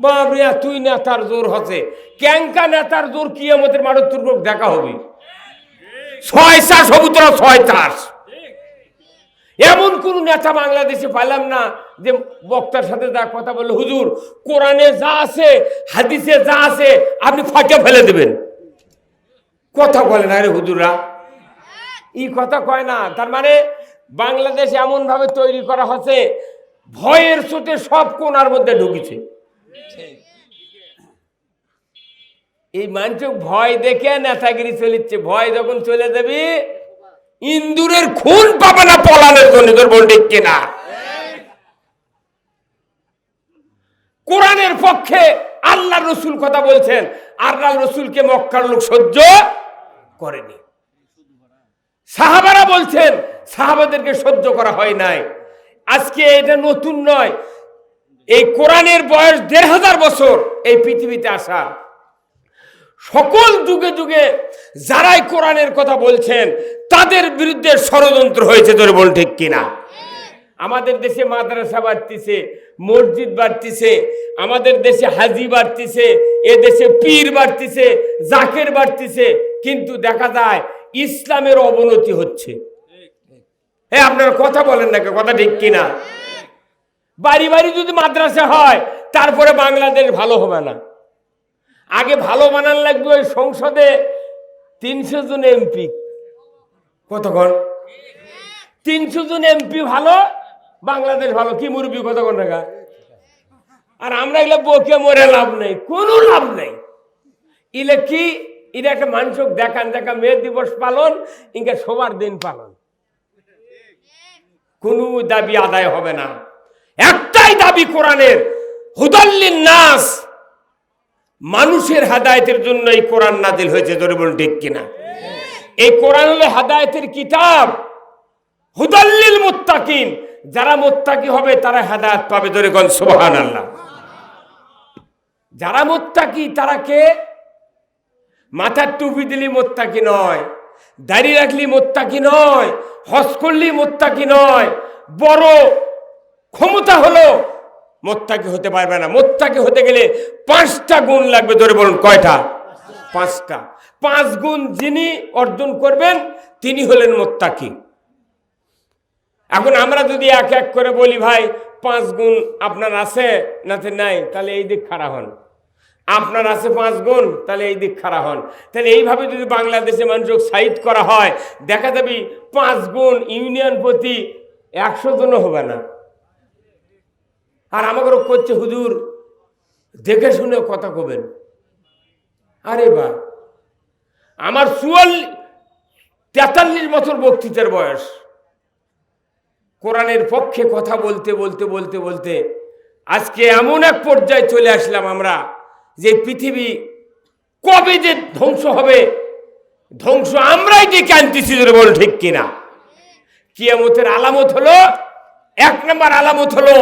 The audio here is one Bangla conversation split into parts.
বাবরে তুই নেতার জোর হচ্ছে। ক্যাঙ্কা নেতার জোর কি আমাদের মাঠের তুর্গ দেখা হবে। ছয় চাষ হবু তোরা ছয় চাষ। এমন কোন নেতা বাংলাদেশে পাইলাম না যে বক্তার সাথে যা কথা বলল, হুজুর, কোরআনে যা আছে, হাদিসে যা আছে, আপনি ফাঁকে ফেলে দেবেন। কথা বলে না রে হুজুররা। এই কথা কয় না। তার মানে বাংলাদেশ এমন ভাবে তৈরি করা হচ্ছে, ভয়ের চোটে সব কোনার মধ্যে ঢুকেছে। এই মানুষ ভয় দেখে নেতাগিরি চলিচ্ছে। ভয় যখন চলে যাবি, ইন্দুরের খুন পাবে না পলানের জন্য, তোর বোন ঠিক কিনা কোরআনের পক্ষে আল্লাহ রসুল কথা বলছেন আল্লাহ রসুলকে মক্কার লোক সহ্য করেনি। সাহাবারা বলছেন, সাহাবাদেরকে সহ্য করা হয় নাই। আজকে এটা নতুন নয় এই কোরআনের বয়স দেড় হাজার বছর এই পৃথিবীতে আসা সকল যুগে যুগে যারাই কোরআনের কথা বলছেন, তাদের বিরুদ্ধে ষড়যন্ত্র হয়েছে তোর বল ঠিক কিনা? আমাদের দেশে মাদ্রাসা বাড়তিছে, মসজিদ বাড়তিছে, আমাদের দেশে হাজি বাড়তিছে, এ দেশে পীর বাড়তিছে, জাকের বাড়তিছে, কিন্তু দেখা যায় ইসলামের অবনতি হচ্ছে। হ্যাঁ আপনারা কথা বলেন না কথা ঠিক কিনা? বাড়ি বাড়ি যদি মাদ্রাসা হয়, তারপরে বাংলাদেশ ভালো হবে না। আগে ভালো বানান লাগবে ওই সংসদে তিনশো জন এমপি। কতক্ষণ তিনশো জন এমপি ভালো, বাংলাদেশ ভালো। কি মুরবি কতক্ষণ টাকা আর আমরা এগুলো বকে মরে লাভ নেই, কোনো লাভ নেই। ইলে কি? এটা একটা মানুষক দেখান, দেখা, মে দিবস পালন, ইনকা সবার দিন পালন। কোনো দাবি আদায় হবে না। একটাই দাবি কোরআনের, হুদাল্লিন নাস। মানুষের হাদায়তের জন্য এই কোরআন নাজিল হয়েছে ধরে বলুন ঠিক কিনা? এই কোরআন হলো হাদায়তের কিতাব। হুদাল্লিল মুত্তাকিন, যারা মুত্তাকি হবে তারা হেদায়ত পাবে ধরে গন সুবহান আল্লাহ যারা মুত্তাকি, তারা কে? মাথার টুপি দিলি মোত্তাকি নয়, দাড়ি রাখলি মোত্তাকি নয় হজ করলি মোত্তাকি নয়, বড় ক্ষমতা হলো, মোত্তাকি হতে পারবে না। মোত্তাকি হতে গেলে পাঁচটা গুণ লাগবে ধরে বলুন, কয়টা? পাঁচটা। পাঁচ গুণ যিনি অর্জন করবেন, তিনি হলেন মোত্তাকি। এখন আমরা যদি এক এক করে বলি, ভাই, পাঁচ গুণ আপনার আছে নাতে নাই? তাহলে এই দিক খাড়া হন। আপনার আছে পাঁচ গুণ, তাহলে এই দিক খাড়া হন। তাহলে এইভাবে যদি বাংলাদেশে মানুষ সাইড করা হয়, দেখা যাবে পাঁচ গুণ ইউনিয়ন প্রতি একশো জনও হবে না। আর আমাকে করছে হুজুর। দেখে শুনে কথা কবেন। আরে বা, আমার চুয়াল তেতাল্লিশ বছর বক্তৃতার বয়স। কোরআনের পক্ষে কথা বলতে বলতে বলতে বলতে আজকে এমন এক পর্যায়ে চলে আসলাম আমরা যে পৃথিবী কবে যে ধ্বংস হবে, ধ্বংস আমরাই ডেকে আনতেছি বল ঠিক কিনা। কিয়ামতের আলামত হলো এক নম্বর আলামত হলো,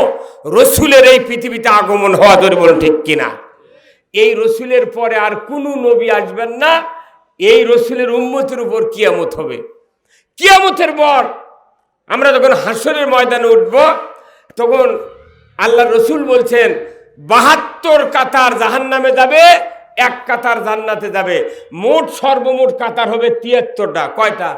রসুলের এই পৃথিবীতে আগমন হওয়া ধরে বল ঠিক কিনা। এই রসুলের পরে আর কোনো নবী আসবেন না, এই রসুলের উম্মতের উপর কিয়ামত হবে। কিয়ামতের পর আমরা যখন হাসরের ময়দানে উঠব, তখন আল্লাহ রসুল বলছেন, বাহাত্তর কাতার জাহান নামে যাবে, এক কাতার জান্নাতে যাবে। মোট সর্বমোট কাতার হবে তিয়াত্তরটা। কয়টা?